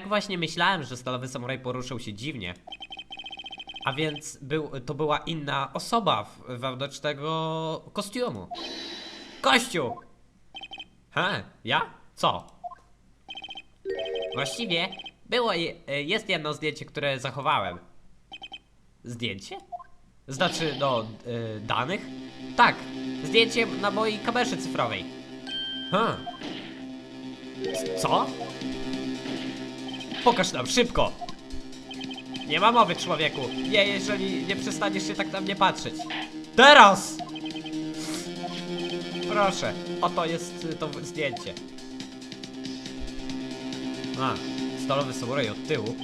Tak właśnie myślałem, że stalowy samuraj poruszył się dziwnie. A więc był, to była inna osoba wewnątrz tego kostiumu. Kościół! He, ja? Co? Właściwie było, je- e, jest jedno zdjęcie, które zachowałem. Zdjęcie? Znaczy, no, y, danych? Tak, zdjęcie na mojej kamerze cyfrowej. C- Co? Pokaż nam, szybko! Nie ma mowy, człowieku. Nie, jeżeli nie przestaniesz się tak na mnie patrzeć. Teraz! Proszę, oto jest y, to zdjęcie. A, stalowy samuraj od tyłu.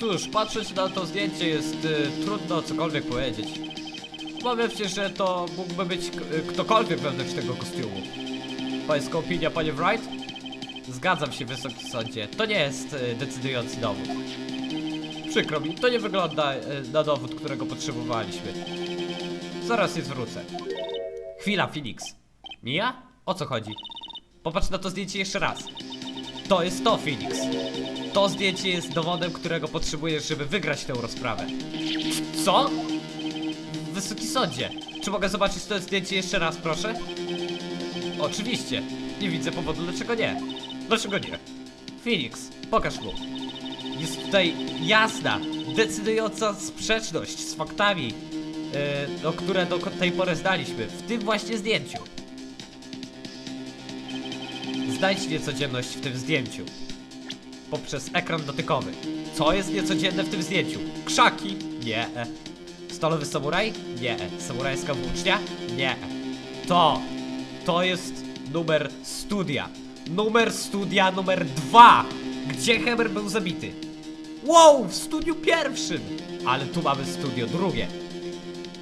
Cóż, patrzeć na to zdjęcie jest y, trudno cokolwiek powiedzieć. Obawiam się, że to mógłby być y, ktokolwiek wewnątrz tego kostiumu. Pańska opinia, panie Wright? Zgadzam się, wysoki sądzie. To nie jest y, decydujący dowód. Przykro mi, to nie wygląda y, na dowód, którego potrzebowaliśmy. Zaraz je zwrócę. Chwila, Felix. Mija? O co chodzi? Popatrz na to zdjęcie jeszcze raz. To jest to, Felix. To zdjęcie jest dowodem, którego potrzebujesz, żeby wygrać tę rozprawę. Co? Wysoki sądzie, czy mogę zobaczyć to zdjęcie jeszcze raz, proszę? Oczywiście. Nie widzę powodu, dlaczego nie. Dlaczego nie? Felix, pokaż mu. Jest tutaj jasna, decydująca sprzeczność z faktami, yy, no, które do tej pory znaliśmy, w tym właśnie zdjęciu. Znajdź niecodzienność w tym zdjęciu. Poprzez ekran dotykowy. Co jest niecodzienne w tym zdjęciu? Krzaki? Nie. Stalowy samuraj? Nie. Samurajska włócznia? Nie. To. To jest numer studia. Numer studia numer dwa. Gdzie Heber był zabity? Wow, w studiu pierwszym. Ale tu mamy studio drugie.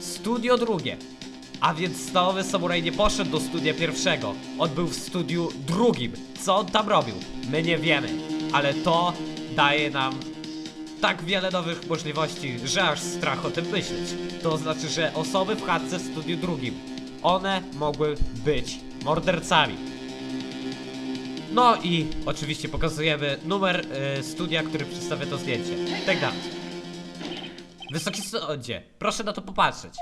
Studio drugie. A więc stalowy samuraj nie poszedł do studia pierwszego. On był w studiu drugim. Co on tam robił? My nie wiemy. Ale to daje nam tak wiele nowych możliwości, że aż strach o tym myśleć. To znaczy, że osoby w chatce w studiu drugim, one mogły być mordercami. No i oczywiście pokazujemy numer y, studia, który przedstawia to zdjęcie. Tak dalej. Wysoki sądzie, proszę na to popatrzeć.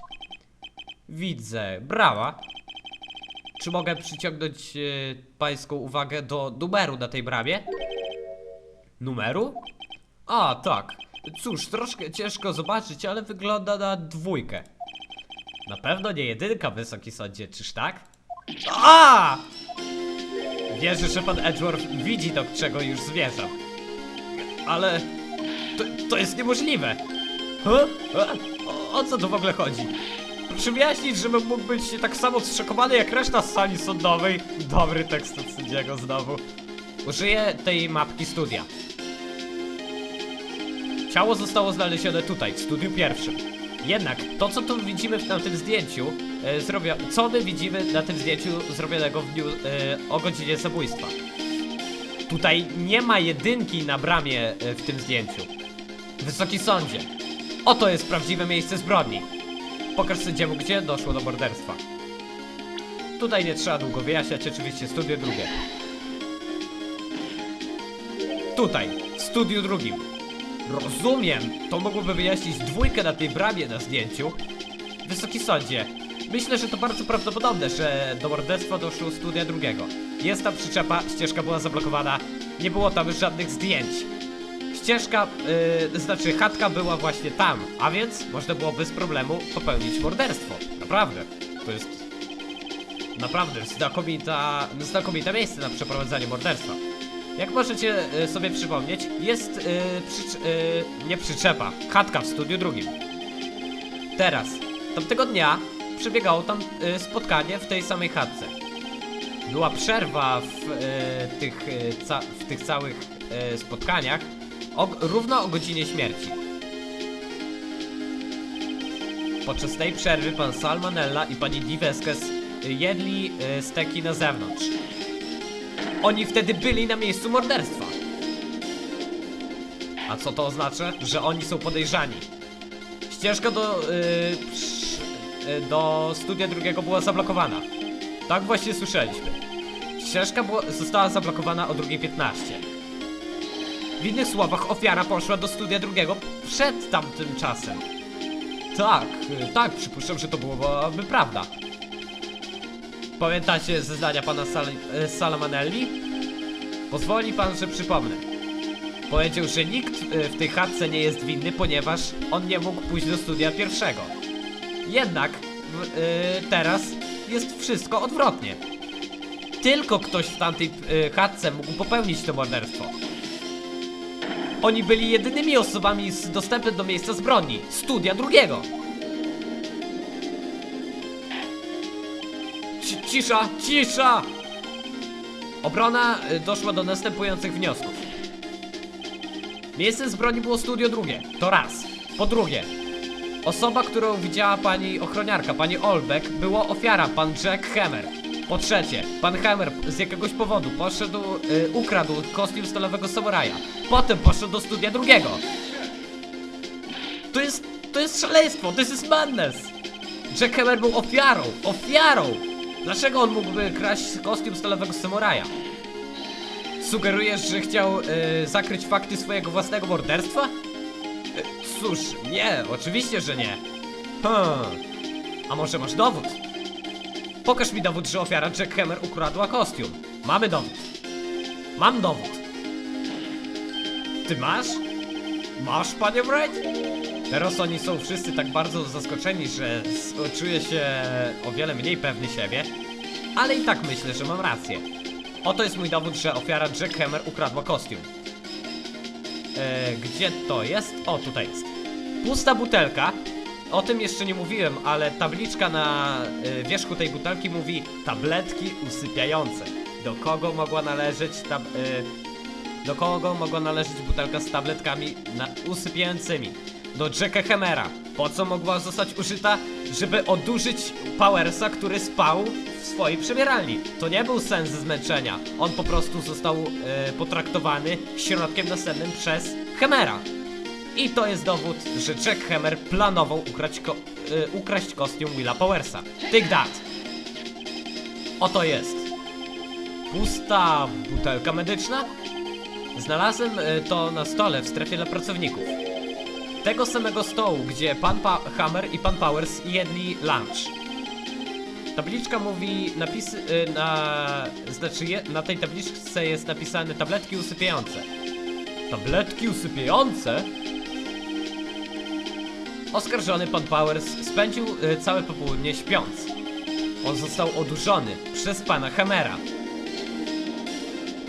Widzę, brała. Czy mogę przyciągnąć y, pańską uwagę do numeru na tej bramie? Numeru? A, tak. Cóż, troszkę ciężko zobaczyć, ale wygląda na dwójkę. Na pewno nie jedynka, wysoki sądzie, czyż tak? A! Wierzę, że pan Edgeworth widzi to, czego już zmierzam. Ale... To, to jest niemożliwe! Huh? O, o co tu w ogóle chodzi? Proszę wyjaśnić, żebym mógł być tak samo zszokowany jak reszta z sali sądowej. Dobry tekst od sędziego znowu. Użyję tej mapki studia. Ciało zostało znalezione tutaj, w studiu pierwszym. Jednak to, co tu widzimy na tym zdjęciu, e, zrobio... co my widzimy na tym zdjęciu zrobionego w dniu e, o godzinie zabójstwa. Tutaj nie ma jedynki na bramie e, w tym zdjęciu. Wysoki sądzie, oto jest prawdziwe miejsce zbrodni. Pokaż sędziemu, gdzie doszło do morderstwa. Tutaj nie trzeba długo wyjaśniać, oczywiście studio drugie. Tutaj, w studiu drugim. Rozumiem, to mogłoby wyjaśnić dwójkę na tej bramie na zdjęciu. Wysoki sądzie, myślę, że to bardzo prawdopodobne, że do morderstwa doszło studia drugiego. Jest tam przyczepa, ścieżka była zablokowana, nie było tam żadnych zdjęć. Ścieżka, yy, znaczy chatka była właśnie tam, a więc można było bez problemu popełnić morderstwo. Naprawdę, to jest naprawdę znakomita, znakomite miejsce na przeprowadzanie morderstwa. Jak możecie y, sobie przypomnieć, jest y, przycz, y, nie przyczepa, chatka w studiu drugim. Teraz, tamtego dnia przebiegało tam y, spotkanie w tej samej chatce. Była przerwa w, y, tych, y, ca, w tych całych spotkaniach o, równo o godzinie śmierci. Podczas tej przerwy pan Salmonella i pani Diveskes jedli steki na zewnątrz. Oni wtedy byli na miejscu morderstwa. A co to oznacza? Że oni są podejrzani. Ścieżka do, do studia drugiego była zablokowana. Tak właśnie słyszeliśmy. Ścieżka została zablokowana o 2.15. W innych słowach, ofiara poszła do studia drugiego przed tamtym czasem. Tak, y, tak, przypuszczam, że to byłoby prawda. Pamiętacie zeznania pana Sal y, Salamanelli? Pozwoli pan, że przypomnę. Powiedział, że nikt w tej chatce nie jest winny, ponieważ on nie mógł pójść do studia pierwszego. Jednak w, y, teraz jest wszystko odwrotnie. Tylko ktoś w tamtej y, chatce mógł popełnić to morderstwo. Oni byli jedynymi osobami z dostępem do miejsca zbrodni studia drugiego. Ci- Cisza, cisza! Obrona y, doszła do następujących wniosków. Miejscem zbrodni było studio drugie. To raz. Po drugie, osoba, którą widziała pani ochroniarka, pani Olbeck, była ofiara, pan Jack Hammer. Po trzecie, pan Hammer z jakiegoś powodu poszedł, y, ukradł kostium stalowego samuraja. Potem poszedł do studia drugiego. To jest, to jest szaleństwo, to jest madness. Jack Hammer był ofiarą, ofiarą. Dlaczego on mógłby kraść kostium stalowego samuraja? Sugerujesz, że chciał y, zakryć fakty swojego własnego morderstwa? Cóż, nie, oczywiście, że nie. Hmm. A może masz dowód? Pokaż mi dowód, że ofiara Jack Hammer ukradła kostium. Mamy dowód. Mam dowód. Ty masz? Masz, panie Wright? Teraz oni są wszyscy tak bardzo zaskoczeni, że czuję się o wiele mniej pewny siebie, ale i tak myślę, że mam rację. Oto jest mój dowód, że ofiara Jack Hammer ukradła kostium. E, gdzie to jest? O, tutaj jest. Pusta butelka. O tym jeszcze nie mówiłem, ale tabliczka na e, wierzchu tej butelki mówi tabletki usypiające. Do kogo mogła należeć tab e, do kogo mogła należeć butelka z tabletkami na usypiającymi? Do Jacka Hammera. Po co mogła zostać użyta? Żeby odurzyć Powersa, który spał w swojej przebieralni. To nie był sens zmęczenia. On po prostu został e, potraktowany środkiem nasennym przez Hammera. I to jest dowód, że Jack Hammer planował ukraść, ko e, ukraść kostium Willa Powersa. Take that! Oto jest. Pusta butelka medyczna? Znalazłem e, to na stole w strefie dla pracowników. Tego samego stołu, gdzie pan pa Hammer i pan Powers jedli lunch. Tabliczka mówi napisy y, na. Znaczy, je, na tej tabliczce jest napisane tabletki usypiające. Tabletki usypiające? Oskarżony pan Powers spędził y, całe popołudnie śpiąc. On został odurzony przez pana Hammera.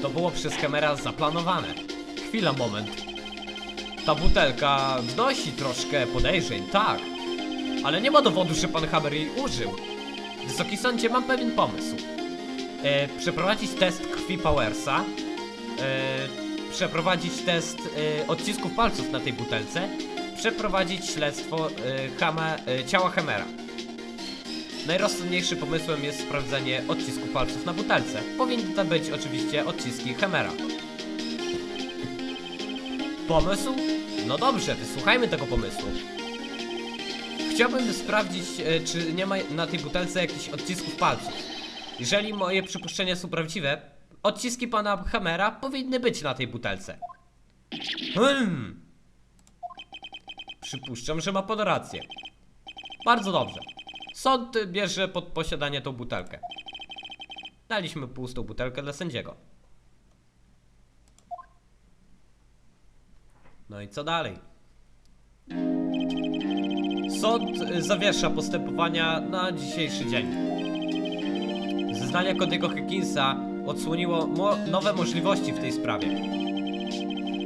To było przez Hammera zaplanowane. Chwila, moment. Ta butelka wnosi troszkę podejrzeń, tak. Ale nie ma dowodu, że pan Hammer jej użył. Wysoki sądzie, mam pewien pomysł. E, przeprowadzić test krwi Powersa. E, przeprowadzić test e, odcisków palców na tej butelce. Przeprowadzić śledztwo Hama, e, ciała Hammera. Najrozsądniejszym pomysłem jest sprawdzenie odcisku palców na butelce. Powinny tam być oczywiście odciski Hammera. Pomysł? No dobrze, wysłuchajmy tego pomysłu. Chciałbym sprawdzić, e, czy nie ma na tej butelce jakichś odcisków palców. Jeżeli moje przypuszczenia są prawdziwe, odciski pana Hammera powinny być na tej butelce. Hmm. Przypuszczam, że ma pan rację. Bardzo dobrze. Sąd bierze pod posiadanie tą butelkę. Daliśmy pustą butelkę dla sędziego. No i co dalej? Sąd zawiesza postępowania na dzisiejszy dzień. Zeznania Cody'ego Higginsa odsłoniło mo nowe możliwości w tej sprawie.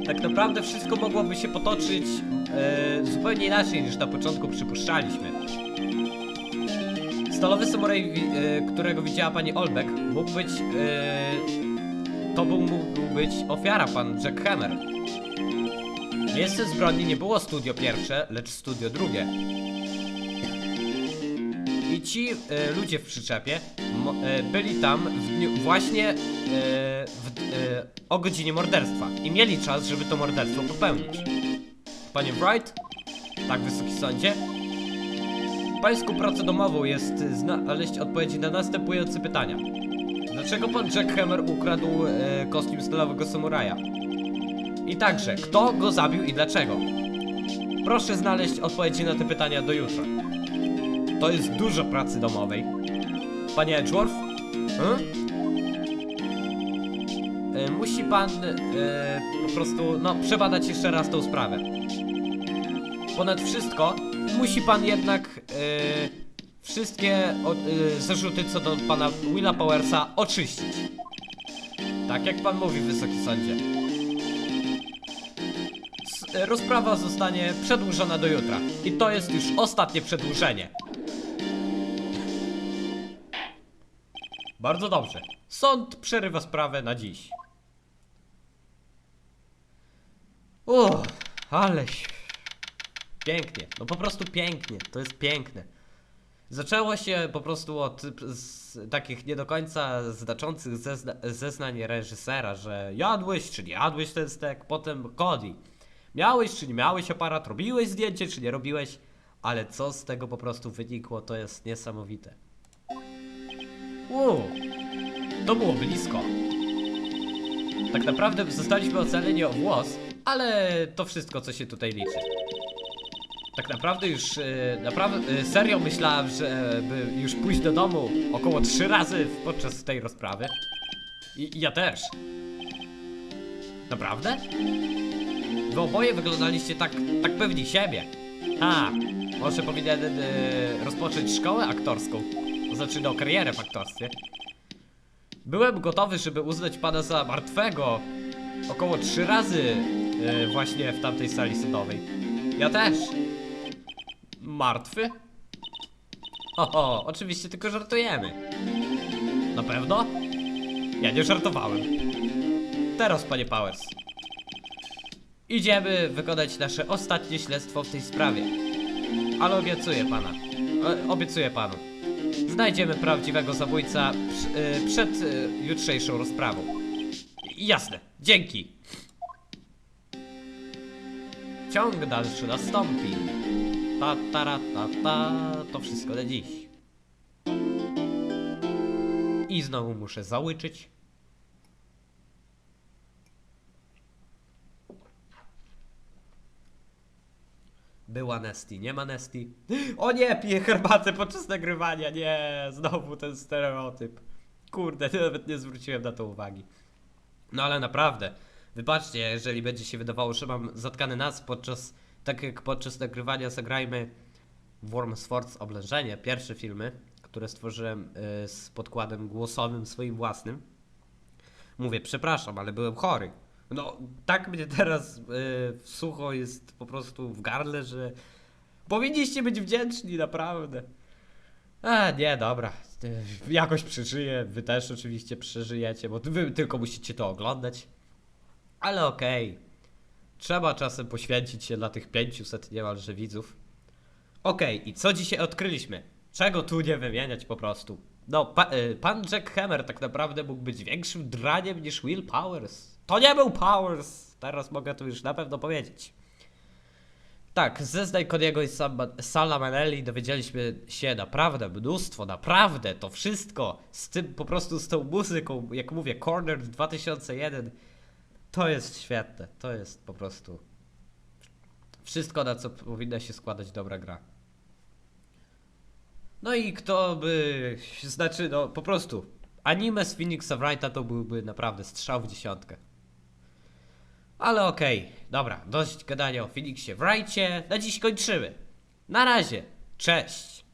Tak naprawdę wszystko mogłoby się potoczyć e, zupełnie inaczej niż na początku przypuszczaliśmy. Stalowy samuraj, e, którego widziała pani Olbeck, mógł być. E, to był, mógł być ofiara, pan Jack Hammer. Miejscem zbrodni nie było studio pierwsze, lecz studio drugie. Ci e, ludzie w przyczepie e, byli tam w dniu, właśnie e, w, e, o godzinie morderstwa i mieli czas, żeby to morderstwo popełnić. Panie Wright? Tak, wysoki sądzie? Pańską pracą domową jest znaleźć odpowiedzi na następujące pytania. Dlaczego pan Jack Hammer ukradł e, kostium stylowego samuraja? I także, kto go zabił i dlaczego? Proszę znaleźć odpowiedzi na te pytania do jutra. To jest dużo pracy domowej. Panie Edgeworth? Hmm? E, Musi pan e, po prostu, no, przebadać jeszcze raz tą sprawę. Ponad wszystko, musi pan jednak e, wszystkie o, zarzuty co do pana Willa Powersa oczyścić. Tak jak pan mówi, Wysoki Sądzie. S- rozprawa zostanie przedłużona do jutra. I to jest już ostatnie przedłużenie. Bardzo dobrze. Sąd przerywa sprawę na dziś. Uff, aleś. Pięknie. No po prostu pięknie. To jest piękne. Zaczęło się po prostu od takich nie do końca znaczących zezna, zeznań reżysera, że jadłeś czy nie jadłeś ten stek, potem Cody. Miałeś czy nie miałeś aparat, robiłeś zdjęcie czy nie robiłeś, ale co z tego po prostu wynikło, to jest niesamowite. Uuu, to było blisko. Tak naprawdę zostaliśmy ocaleni o włos, ale to wszystko, co się tutaj liczy. Tak naprawdę już, e, naprawdę, e, serio myślałem, że by już pójść do domu około trzy razy podczas tej rozprawy. I, ja też. Naprawdę? Wy oboje wyglądaliście tak, tak pewni siebie. A, może powinien e, rozpocząć szkołę aktorską. Znaczy, no, karierę w aktorstwie. Byłem gotowy, żeby uznać pana za martwego około trzy razy e, właśnie w tamtej sali sądowej. Ja też. Martwy? Oho, oczywiście tylko żartujemy. Na pewno? Ja nie żartowałem. Teraz, panie Powers. Idziemy wykonać nasze ostatnie śledztwo w tej sprawie. Ale obiecuję pana. E, obiecuję panu. Znajdziemy prawdziwego zabójca e, przed e, jutrzejszą rozprawą. Jasne, dzięki. Ciąg dalszy nastąpi. Ta, ta, ta, ta, to wszystko na dziś. I znowu muszę załyczyć. Była Nesty, nie ma Nesty. O nie, piję herbatę podczas nagrywania, nie, znowu ten stereotyp. Kurde, nawet nie zwróciłem na to uwagi. No ale naprawdę, wybaczcie, jeżeli będzie się wydawało, że mam zatkany nas podczas, tak jak podczas nagrywania zagrajmy Worm Swords Oblężenie, pierwsze filmy, które stworzyłem y, z podkładem głosowym swoim własnym. Mówię, przepraszam, ale byłem chory. No, tak mnie teraz y, w sucho jest po prostu w gardle, że powinniście być wdzięczni, naprawdę. A, nie, dobra. Y, Jakoś przeżyję, wy też oczywiście przeżyjecie, bo wy tylko musicie to oglądać. Ale okej. Trzeba czasem poświęcić się dla tych 500 niemalże widzów. Okej, i co dzisiaj odkryliśmy? Czego tu nie wymieniać po prostu? No, pa, y, pan Jack Hammer tak naprawdę mógł być większym draniem niż Will Powers. To nie był Powers! Teraz mogę to już na pewno powiedzieć. Tak, z zeznań Kodiego i Sam- Sala Manelli dowiedzieliśmy się naprawdę mnóstwo, naprawdę to wszystko z tym, po prostu z tą muzyką, jak mówię, Corner 2001, to jest świetne, to jest po prostu wszystko, na co powinna się składać dobra gra. No i kto by, znaczy no po prostu, anime z Phoenixa Wrighta to byłby naprawdę strzał w dziesiątkę. Ale okej, dobra, dość gadania o Phoenixie Wrightie, na dziś kończymy. Na razie, cześć!